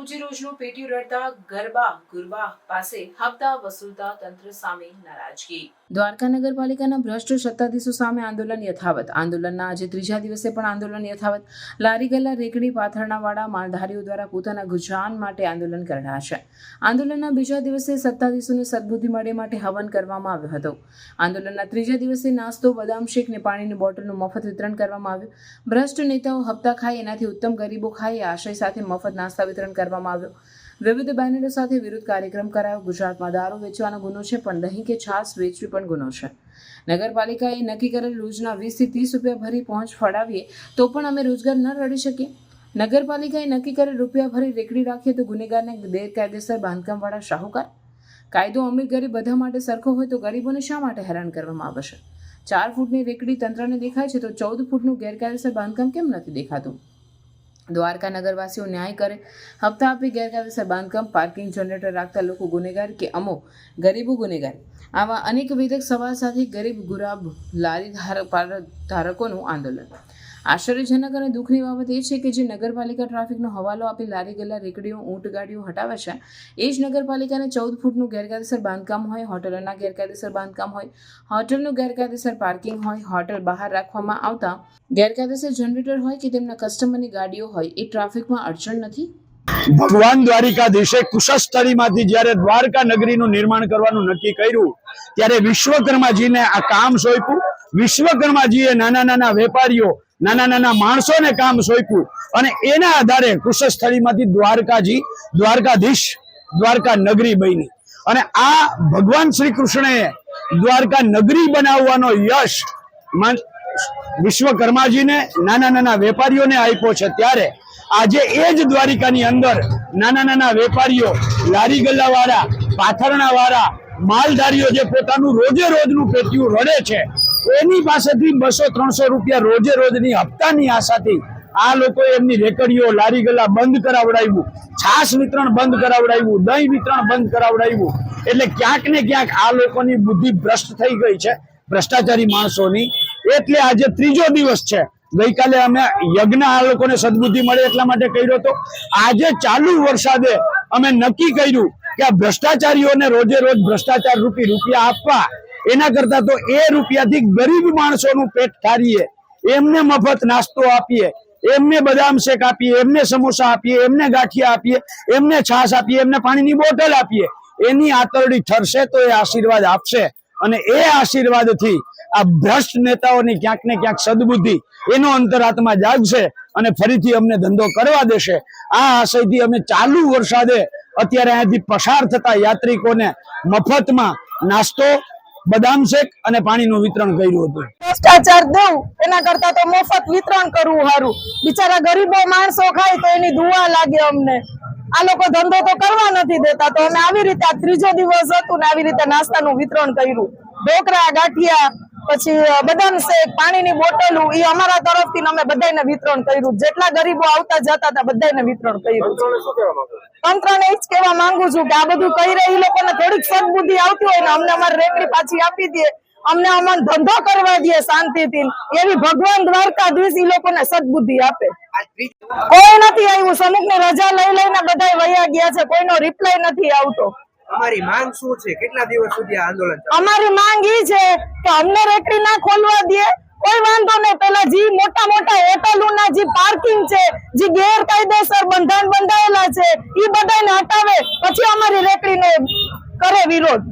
રોજીરોજનું પેટી રડતા ગરબા ગુરબા પાસે હપ્તા વસૂલતા તંત્ર સામે નારાજગી. દ્વારકા નગરપાલિકાના ભ્રષ્ટ સત્તાધીશો સામે આંદોલન યથાવત. આંદોલનના આજે ત્રીજા દિવસે પણ આંદોલન યથાવત. લારી ગલ્લા રેકડી પાથરણાવાળા માલધારીઓ દ્વારા પોતાના ગુજરાન માટે આંદોલન કરાશે આંદોલનના બીજા દિવસે સત્તાધીશોને સદબુદ્ધિ મળે માટે હવન કરવામાં આવ્યો હતો. આંદોલનના ત્રીજા દિવસે નાસ્તો, બદામ શેક ને પાણીની બોટલનું મફત વિતરણ કરવામાં આવ્યું. ભ્રષ્ટ નેતાઓ હપ્તા ખાય, એનાથી ઉત્તમ ગરીબો ખાય આશય સાથે મફત નાસ્તા વિતરણ કરવામાં આવ્યો. વિવિધ બેનરો સાથે વિરુદ્ધ કાર્યક્રમ કરાયો. ગુજરાતમાં દારૂ વેચવાનો ગુનો છે, પણ દહીં કે છાશ વેચવી પણ ગુનો છે. નગરપાલિકાએ નક્કી કરેલ રોજના વીસથી ત્રીસ રૂપિયા ભરી પહોંચ ફડાવીએ તો પણ અમે રોજગાર ન રડી શકીએ. નગરપાલિકાએ નક્કી કરેલ રૂપિયા ભરી રેકડી રાખીએ તો ગુનેગારને ગેરકાયદેસર બાંધકામવાળા શાહુકાર. કાયદો અમીર ગરીબ બધા માટે સરખો હોય તો ગરીબોને શા માટે હેરાન કરવામાં આવશે? ચાર ફૂટની રેકડી તંત્રને દેખાય છે તો ચૌદ ફૂટનું ગેરકાયદેસર બાંધકામ કેમ નથી દેખાતું? દ્વારકા નગરવાસીઓ ન્યાય કરે. હપ્તા આપી ગેરકાયદેસર બાંધકામ, પાર્કિંગ જનરેટર રાખતા લોકો ગુનેગાર કે અમો ગરીબો ગુનેગાર. આવા અનેક વિધક સવાલ સાથે ગરીબ ગુરાબ લારી ધારક ધારકોનું આંદોલન. આશ્ચર્યજનક અને દુઃખની બાબત એ છે કે જે નગરપાલિકા ટ્રાફિકનો હવાલો આપી લારી ગલ્લા રેકડીઓ, ઊંટ ગાડીઓ હટાવે છે, એ જ નગરપાલિકાને ચૌદ ફૂટનું ગેરકાયદેસર બાંધકામ હોય, હોટલના ગેરકાયદેસર બાંધકામ હોય, હોટલનું ગેરકાયદેસર પાર્કિંગ હોય, હોટલ બહાર રાખવામાં આવતા ગેરકાયદેસર જનરેટર હોય કે તેમના કસ્ટમરની ગાડીઓ હોય, એ ટ્રાફિકમાં અડચણ નથી? ભગવાન દ્વારિકાધીશે કુશસ્થળીમાંથી જ્યારે દ્વારકા નગરીનું નિર્માણ કરવાનું નક્કી કર્યું, ત્યારે વિશ્વકર્માજીને આ કામ સોંપ્યું. વિશ્વકર્માજીએ નાના નાના વેપારીઓ, નાના નાના માણસોને કામ સોંપ્યું. અને એના આધારે કુશસ્થળીમાંથી દ્વારકાજી, દ્વારકાધીશ દ્વારકા નગરી બની. અને આ ભગવાન શ્રી કૃષ્ણએ દ્વારકા નગરી બનાવવાનો યશ વિશ્વકર્માજીને, નાના નાના વેપારીઓને આપ્યો છે. ત્યારે આજે એ જ દ્વારિકાની અંદર નાના નાના વેપારીઓ, લારી ગલ્લાવાળા, પાથરણાવાળા, માલધારીઓ જે પોતાનું રોજે રોજનું પેટ્યું રડે છે એની પાસેથી બસો ત્રણસો રૂપિયા રોજે રોજની હપ્તાની આશાથી આ લોકો એમની રેકડીઓ, લારી ગલા બંધ કરાવડાવ્યું, છાશ વિતરણ બંધ કરાવડાવ્યું, દહીં વિતરણ બંધ કરાવડાવ્યું. એટલે ક્યાંક ને ક્યાંક આ લોકોની બુદ્ધિ ભ્રષ્ટ થઈ ગઈ છે, ભ્રષ્ટાચારી માણસોની. એટલે આજે ત્રીજો દિવસ છે. ગઈકાલે અમે યજ્ઞ આ લોકોને સદબુદ્ધિ મળે એટલા માટે કર્યો હતો. આજે ચાલુ વરસાદે અમે નક્કી કર્યું કે આ ભ્રષ્ટાચારીઓને રોજે રોજ ભ્રષ્ટાચાર રૂપી રૂપિયા આપવા એના કરતા તો એ રૂપિયાથી ગરીબ માણસોનું પેટ ઠારીએ, એમને મફત નાસ્તો આપીએ, એમને બદામ શેક આપીએ, એમને સમોસા આપીએ, એમને ગાંઠિયા આપીએ, એમને છાશ આપીએ, એમને પાણીની બોટલ આપીએ, એની આતરડી ઠરશે તો એ આશીર્વાદ આપશે. અને એ આશીર્વાદથી આ ભ્રષ્ટ નેતાઓની ક્યાંક ને ક્યાંક સદબુદ્ધિ એનો અંતરાત્મા જાગશે અને ફરીથી અમને ધંધો કરવા દેશે. આ આશયથી અમે ચાલુ વરસાદે અત્યારે અહીંયાથી પસાર થતા યાત્રિકોને મફતમાં નાસ્તો બદામ શેક અને પાણીનું વિતરણ કર્યું હતું. ભ્રષ્ટાચાર દેવું એના કરતા તો મફત વિતરણ કરવું સારું બિચારા ગરીબો માણસો ખાય તો એની ધુવા લાગે અમને. આ લોકો ધંધો તો કરવા નથી દેતા, તો અમે આવી રીતે ત્રીજો દિવસ હતું ને આવી રીતે નાસ્તાનું વિતરણ કર્યું. ઢોકળા, ગાંઠિયા પછી બદામ શેક પાણીની બોટલું એ અમારા તરફથી અમે બધાને વિતરણ કર્યું. જેટલા ગરીબો આવતા જતા હતા બધાને વિતરણ કર્યું. તંત્રને એ જ કહેવા માંગુ છું કે આ બધું કહી રહી લોકોને થોડીક સદબુદ્ધિ આવતી હોય ને અમને અમારી રેકડી પાછી આપી દે. અમને અમને ધંધો કરવા દે શાંતિથી. એવી ભગવાન દ્વારકાધીશ એ લોકોને સદબુદ્ધિ આપે. કોઈ નથી આવ્યું. સમુખની રજા લઈ લઈને બધા વયા ગયા છે. કોઈનો રિપ્લાય નથી આવતો. તમારી માંગ શું છે? કેટલા દિવસ સુધી આ આંદોલન અમારી માંગ ઈ છે કે અમને રેકડી ના ખોલવા દે. કોઈ વાંધો નહીં, પેલા જે મોટા મોટા હોટલો ના જે પાર્કિંગ છે, જે ગેરકાયદેસર બંધારણ બંધાયેલા છે એ બધાને હટાવે. પછી અમારી રેકડી ને કરે વિરોધ.